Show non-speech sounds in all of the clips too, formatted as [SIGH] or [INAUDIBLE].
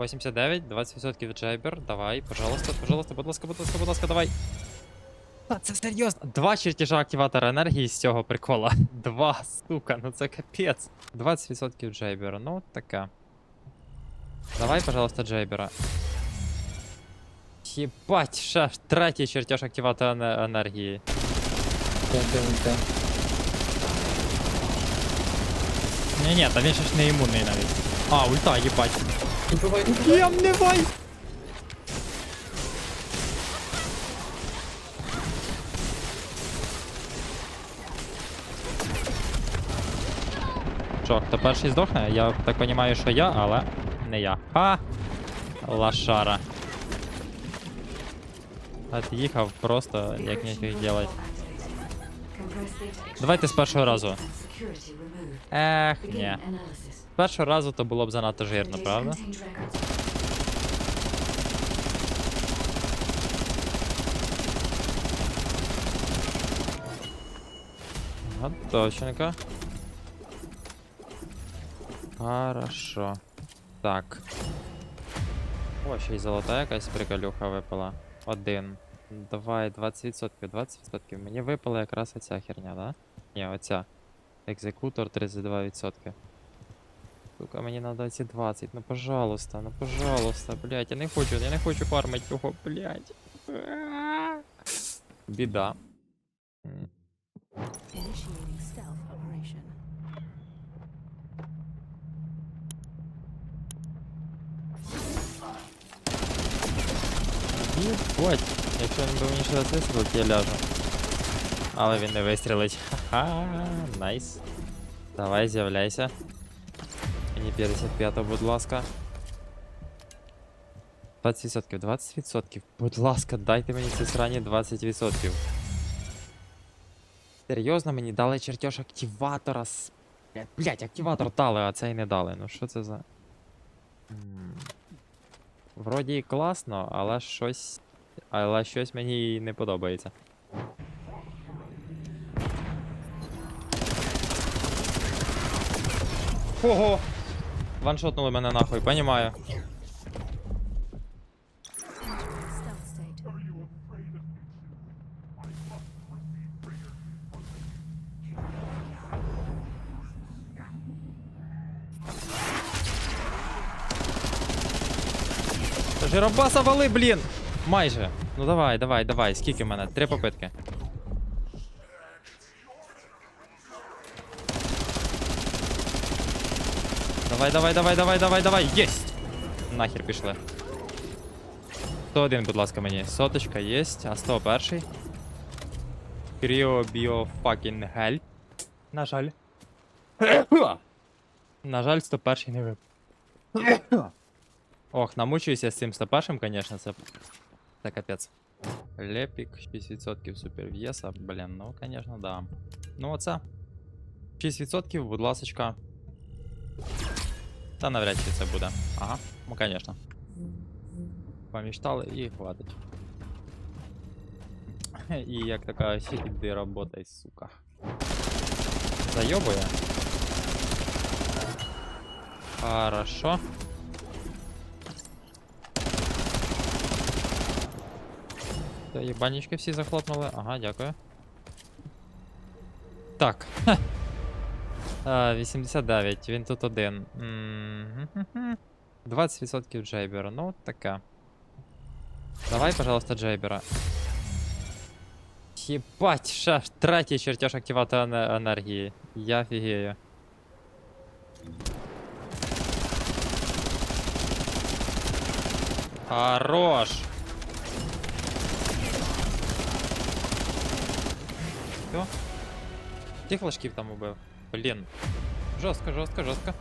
89, 20% джейбер. Давай, пожалуйста, пожалуйста, будь ласка, будь ласка, будь ласка, давай. Та це серйозно. Два чертежа активатора енергії з цього прикола. [LAUGHS] Два, сука, ну це капець. 20% джейбера, ну от таке. Давай, пожалуйста, джейбера. Єбать, ще ж третій чертеж активатора ене- енергії. Ні-ні, та він ще ж не імунний навіть. А, ульта, їбать. Убивай. Ям не вай! Що, хто перший здохне? Я так розумію, що я, але не я. Ха! Лашара. От'їхав просто, як нічого делать. Давайте з першого разу. Ех, ні. Першого разу то було б занадто жирно, правда? Готовченко. Хорошо. Так. О, ще й золота якась приколюха випала. Один. Давай, 20%, 20%. Мені випала якраз оця херня, да? Ні, оця. Екзекутор 32%. Сука, мені надо ці 20. Ну пожалуйста, ну пожалуйста, блядь, я не хочу, я не хочу фармити його, блядь. Біда. Єбать, якщо він би мені ще раз вистрілить, я ляжу. Але він не вистрілить. Ха-ха, найс. Давай, з'являйся. Мені 55, будь ласка. 20%, 20%. Будь ласка, дайте мені ці срані 20%. Серйозно мені дали чертеж активатора з. Блять, блять, активатор дали, а цей не дали. Ну що це за. Вроді і класно, але щось. Але щось мені не подобається. Ого! Ваншотнули мене нахуй, понімаю. Жиробаса вали, блін! Майже. Ну давай, давай, давай. Скільки в мене? Три попитки. Давай, давай, давай, давай, давай, давай. Єсть! Нахер пішли. 101, будь ласка, мені. Соточка єсть, а 101. Кріо біо fucking hell. На жаль. На жаль, 101 не вип. Ох, намучуюся з цим 101, конечно, це. Це капець. Лепік, 6% суперв'єса, блін, ну, конечно, да. Ну, оце. 6%, будь ласочка. Та навряд чи це буде. Ага, ну, конечно. Поміштали і хватить. І як така іди работай, сука. Зайобує. Хорошо. Та єбанічки всі захлопнули. Ага, дякую. Так. [LAUGHS] А, 89, він тут один. 20% джейбера, ну от. Давай, пожалуйста, джейбера. Єбать, ще третій чертеж активатора ене- енергії. Я фігею. Хорош! Все? Тих флажків там убив. Блін. Жорстко, жорстко, жорстко.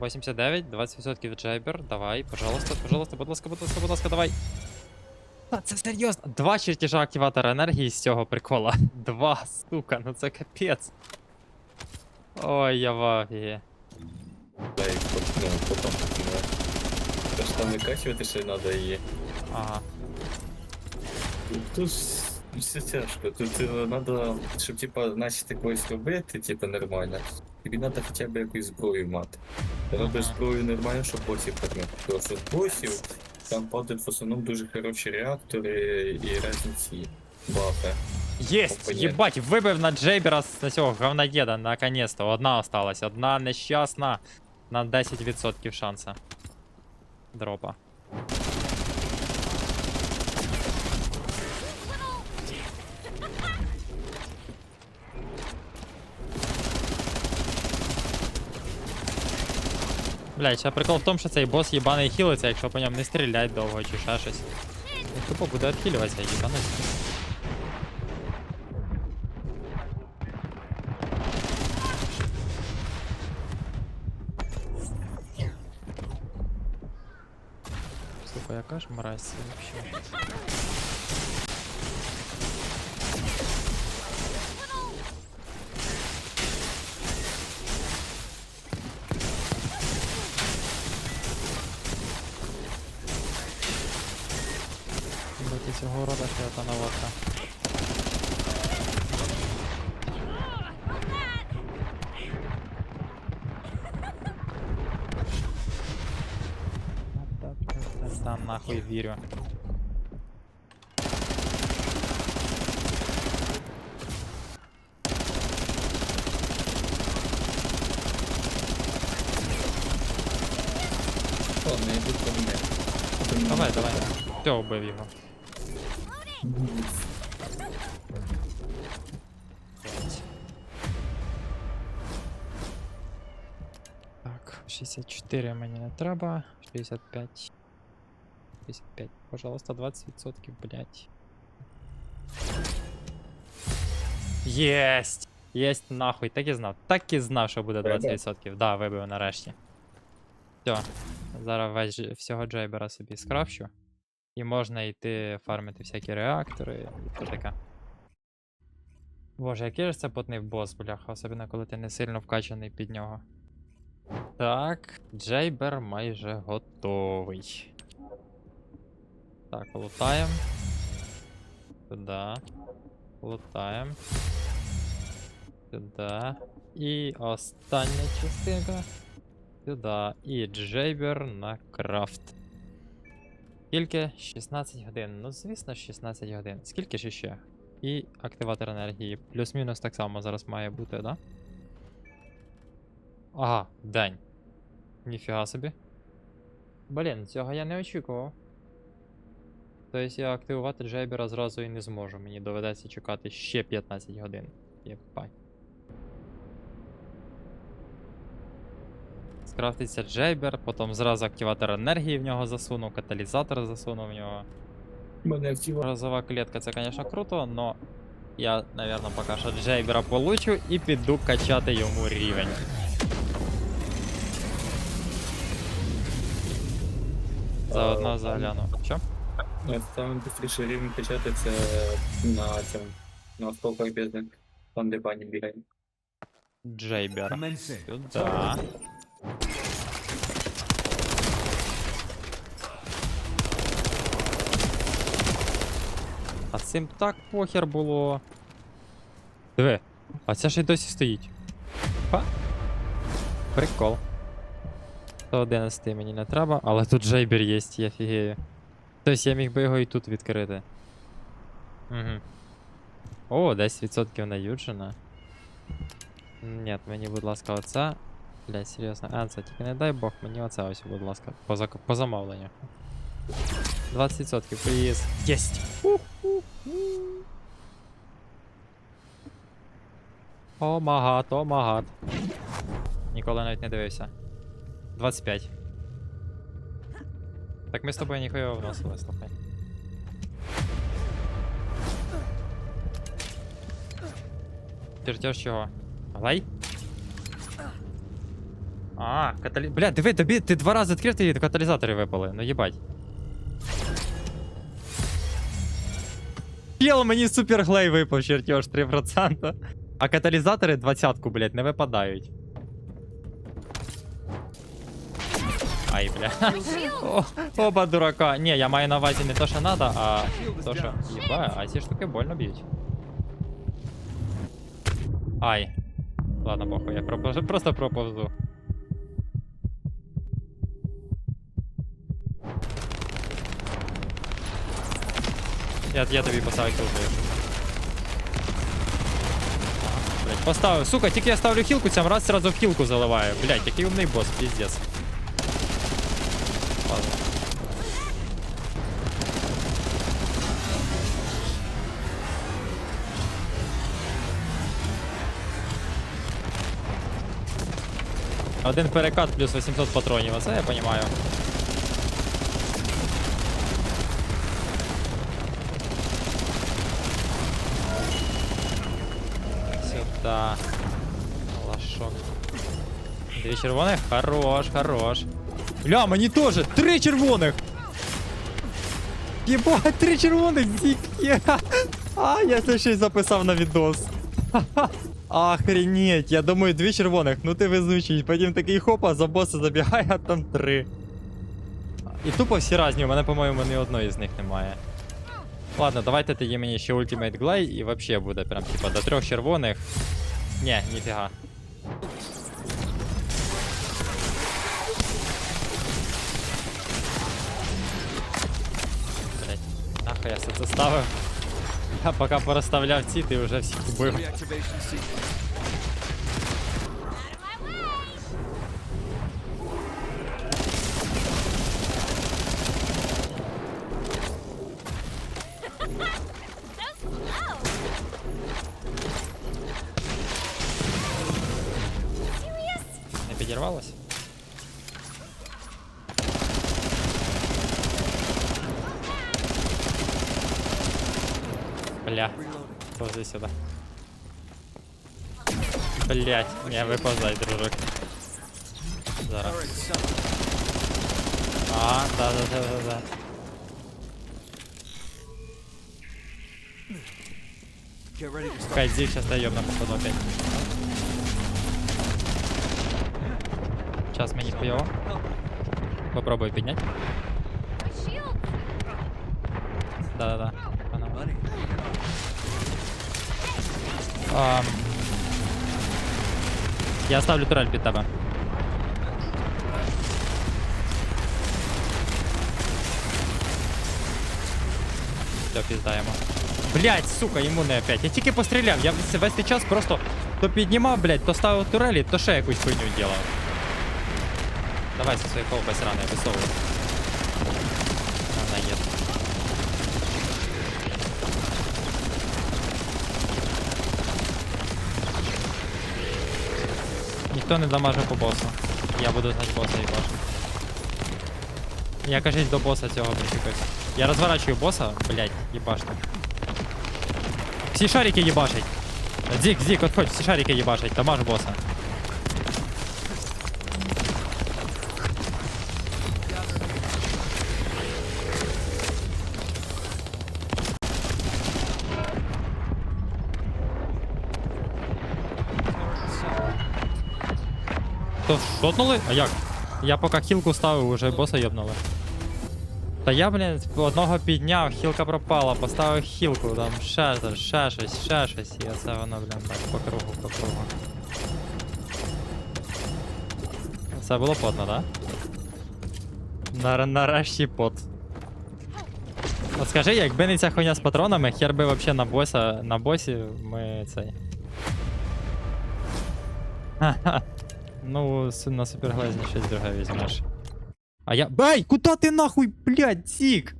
89, 20% джейбер. Давай, пожалуйста, пожалуйста, будь ласка, будь ласка, будь ласка, давай. Та це серйозно. Два чертежа активатора енергії з цього прикола. [LAUGHS] Два, сука, ну це капець. Ой, я в афігі. Дай, потом, потом. Тож там викачувати ще треба її. Ага. Тут Все тяжко. Тут треба, щоб типа начати когось робити, типа нормально. Тобі треба хоча б якусь зброю мати. Робиш зброю нормально, щоб босів падати. Тому що з босів там падають в основному дуже хороші реактори і різні ці бафи. Єсть! Єбать, вибив на Джейбера на цього говноєда, наконец-то. Одна осталась. Одна нещасна на 10% шанса. Дропа. Блять, а прикол в тому, що цей бос їбаний хілиться, якщо по ньому не стрілять довго чи ще щось. Ну, Тупо буде відхилюватися, їбануть. Слухай, яка ж мразь вообще? Цього рода, що я та наводка. Там нахуй вірю. Ладно, я тут по. Давай, давай. Все, убив його. П'ять. Так, 64 мені не треба. 65. 65. Пожалуйста, 20%, блять. Єсть! Єсть нахуй, так і знав. Так і знав, що буде 20%. Да, вибив нарешті. Все. Зараз весь всього джейбера собі скрафчу. І можна йти фармити всякі реактори і таке. Боже, який ж це потний бос, бляха, особливо коли ти не сильно вкачаний під нього. Так, джейбер майже готовий. Так, лутаємо. Туди. Лутаємо. Сюди. І остання частинка. Сюди. І джейбер на крафт. Скільки? 16 годин. Ну, звісно, 16 годин. Скільки ж ще? І активатор енергії. Плюс-мінус так само зараз має бути, да? Ага, день. Ніфіга собі. Блін, цього я не очікував. Тобто я активувати джейбера зразу і не зможу. Мені доведеться чекати ще 15 годин. Єбать. Скрафтиться джейбер, потім зразу активатор енергії в нього засунув, каталізатор засунув в нього. Мене. Розова клетка це, звісно, круто, но я, наверное, поки що джейбера получу і піду качати йому рівень. Заодно загляну. Що? Саме быстріше рівень качати це на цьому. На осколках бездни. Там, де бані бігає. Джейбер. Сюда. А цим так похер було. Диви, а ця ж і досі стоїть. Па. Прикол. 111 мені не треба, але тут джейбер є, я фігею. Тобто я міг би його і тут відкрити. Угу. О, 10% на Юджина. Ні, мені, будь ласка, оце. Блять, серйозно. А, це тільки не дай Бог, мені оце ось, будь ласка, по, зак... по замовленню. 20% приїзд. Єсть! О магад, о магад. Ніколи навіть не дивився. 25. Так ми з тобою ніхуя вносили, слухай. Чертеж чого? Лай? А, каталі... Бля, диви, тобі, ти два рази відкрив, і каталізатори випали. Ну їбать. П'єл, мені суперглей випав, чертеж 3%. А каталізатори 20-ку, блядь, не випадають. Ай, бля. О, оба дурака. Ні, я маю на увазі не то, що надо, а то, що. Єба, а ці штуки больно б'ють. Ай. Ладно, похуй, я проповзу, просто проповзу. Я, я тобі поставлю хілку. Блять, поставив. Сука, тільки я ставлю хілку, цям раз сразу в хілку заливаю. Блять, який умний бос, піздец. Один перекат плюс 800 патронів, а це я понімаю. Сюда. Лошок. Дві червоних? Хорош, хорош. Бля, мені теж! Три червоних! Єбать, три червоних, зік! А, я це ще й записав на відос. [LAUGHS] Охренеть, я думаю, дві червоних, ну ти везучий. Потім такий хопа, за боса забігає, а там три. І тупо всі разні, у мене, по-моєму, ні одної з них немає. Ладно, давайте тоді мені ще Ultimate Glide і вообще буде прям типа до трьох червоних. Ні, ніфіга. Блять, нахуй я все [LAUGHS] це ставив. Я поки порозставляв ці, ти вже всіх убив. Повзи сюди. Блять, не виповзай, дружок. Зараз. А, да, да, да, да, да. Зиг сейчас даем на походу опять. Сейчас мені хуйово. Попробую підняти. Да-да-да. Ам. Я ставлю турель під тебе. Все, піздаємо. Блять, сука, йому не опять. Я тільки постріляв, я весь весь цей час просто то піднімав, блять, то ставив турелі, то ще якусь хуйню делав. Давай со своей колбой сраной высовывай. Она ест. Ніхто не дамажив по босу. Я буду знати боса і бачу. Я кажись до боса цього причепився. Я розворачую боса, блять, їбашно. Всі шарики їбашить. Зік, зік, отходь, всі шарики їбашить, дамаж боса. То шотнули? А як? Я поки хілку ставив, уже боса йобнули. Та я, блін, одного підняв, хілка пропала, поставив хілку, там ще, ще щось, ще щось, і оце воно, блін, так, по кругу, по кругу. Це було потно, да? Нар нарешті пот. От скажи, якби не ця хуйня з патронами, хер би вообще на боса, на босі ми цей. Ха-ха. Ну, на суперглазні щось друге візьмеш. А я. Ай, куда ти нахуй, блядь, зік?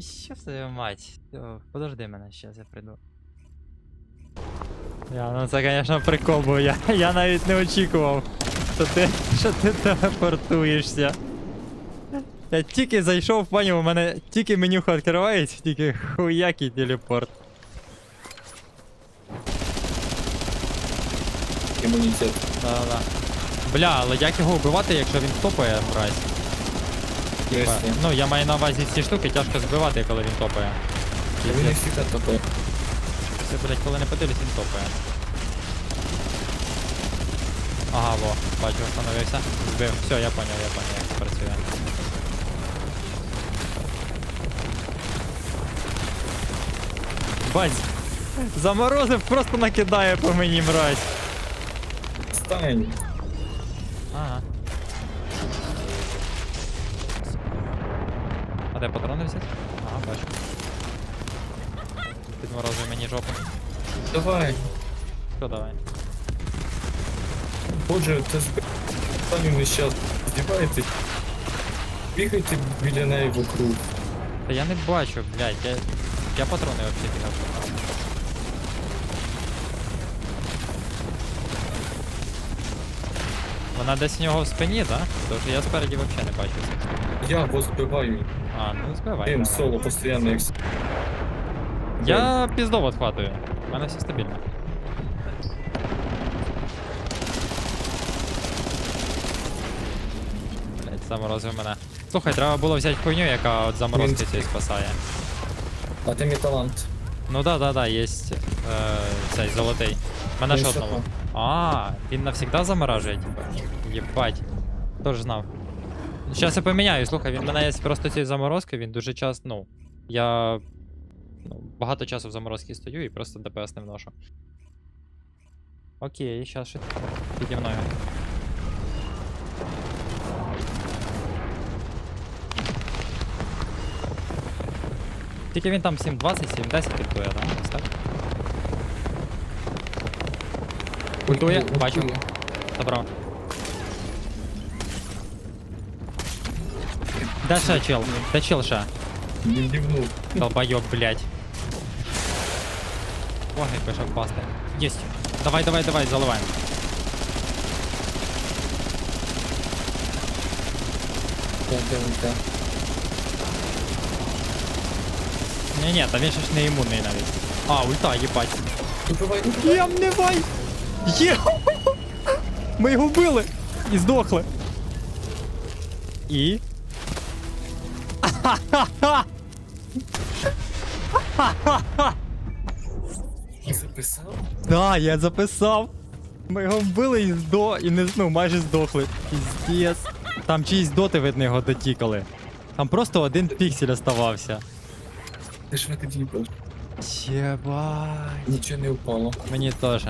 Що в тебе мать? Подожди мене, щас я прийду. Я, ну це, звісно, прикол був. Я, я навіть не очікував, що ти, що ти телепортуєшся. Я тільки зайшов, поняв, у мене тільки менюха відкривається, тільки хуякий телепорт. Імунітет. Да-да-да. Бля, але як його вбивати, якщо він топає мразь? Типа, Ясно. Ну, я маю на увазі ці штуки, тяжко збивати, коли він топає. Він не всегда топає. Це, блядь, коли не подивись, він топає. Ага, во, бачу, встановився. Збив. Все, я поняв, я поняв, як це працює. Бать! Заморозив, просто накидає по мені, мразь. Стань. Ага. А де патрони взяти? Ага, бачу. Підморозив мені жопу. Давай. Що давай? Боже, це ж б**, самі ми щас здіваєтесь. Бігайте біля неї вокруг. Та я не бачу, блядь, я, я патрони вообще бігав. Вона десь у нього в спині, да? Тому що я спереді взагалі не бачу. Я його збиваю. А, ну збивай. Давай. соло постійно як Я піздово відхватую. У мене все стабільно. Блять, заморозив мене. Слухай, треба було взяти хуйню, яка от заморозки цієї спасає. А ти мій талант. Ну да, да, да, є е, цей золотий. Мене шотнуло. А, він навсегда заморажує, типа. Єбать. Хто ж знав. Зараз я поміняю, слухай, він мене є просто ці заморозки, він дуже часто, ну. Я ну, багато часу в заморозці стою і просто ДПС не вношу. Окей, щас ще піді мною. Тільки він там 7.20, 7.10 диктує, да? Ось так? Ультує, Ультує, бачу. ультує. Добро. Де ще чел? Де чел ще? Він дівнув. Долбойоб, блядь. Вогник пішов пасти. Єсть. Давай, давай, давай, заливаємо. Так, де ульта. Ні-ні, та він ще ж не імунний навіть. А, ульта, їбать. Убивай, Єм, не вай! Є! Ми його вбили! І здохли. І. Ти записав? Да, я записав. Ми його вбили і здо... і не ну, майже здохли. Піздец. Там чиїсь доти, видно, його дотікали. Там просто один піксель оставався. Ти ж в тоді був. Єбать. Нічого не впало. Мені теж.